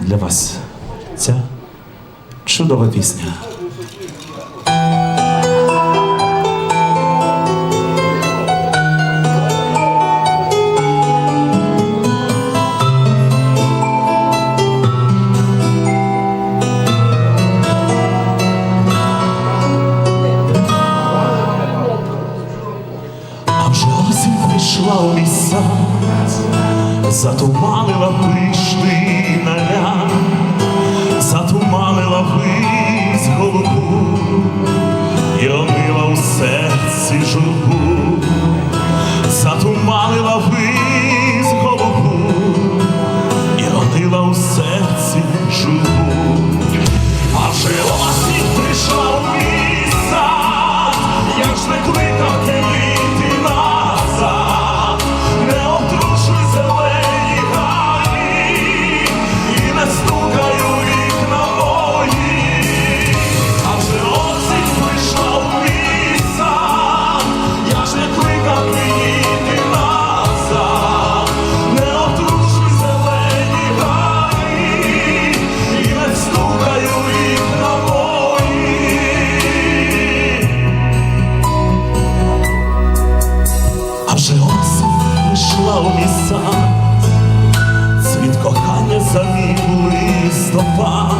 для вас ця чудова пісня. А вже осінь прийшла у мій сад, затуманила пишний наряд, затуманила вись голубу, сад, цвіт кохання замів листопад,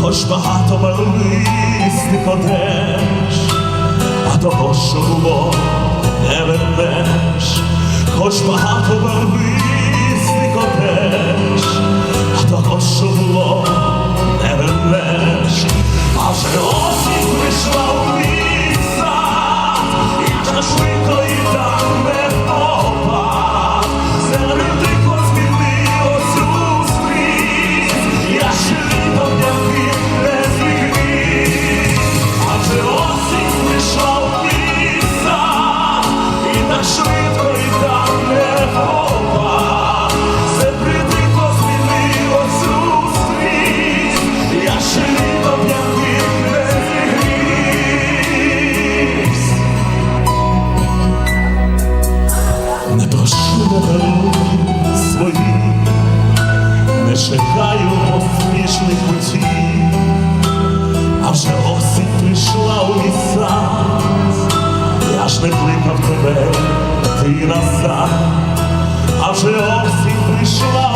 хоч багато барвистих одеж, а того, що було, не вернеш, хоч багато барвистих одеж, поспішних путів, а вже осінь прийшла у ліса, я ж не кликав тебе, ти назад, а вже осінь прийшла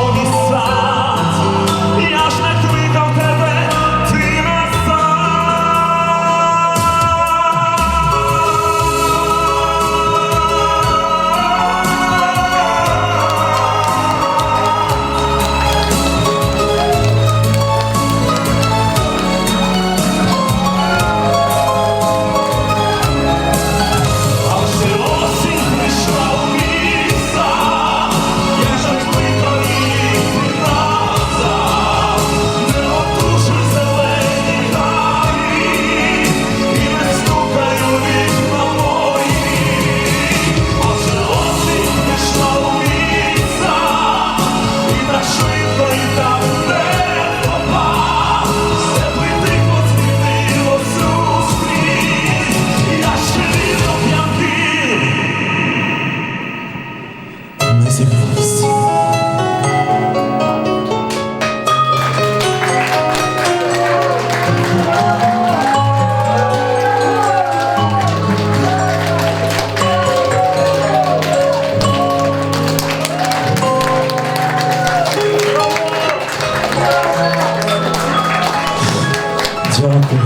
Дякую.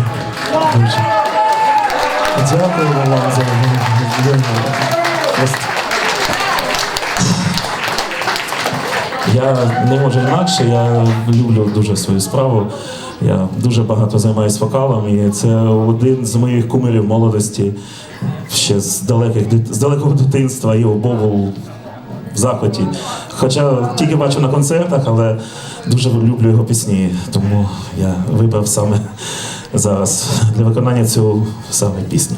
Дуже. Дякую вам за Просто. Я не можу інакше, я люблю дуже свою справу. Я дуже багато займаюся вокалом, і це один з моїх кумирів молодості ще з далеких з далекого дитинства і в захваті. Хоча тільки бачу на концертах, але дуже люблю його пісні, тому я вибрав саме зараз для виконання цю саме пісню.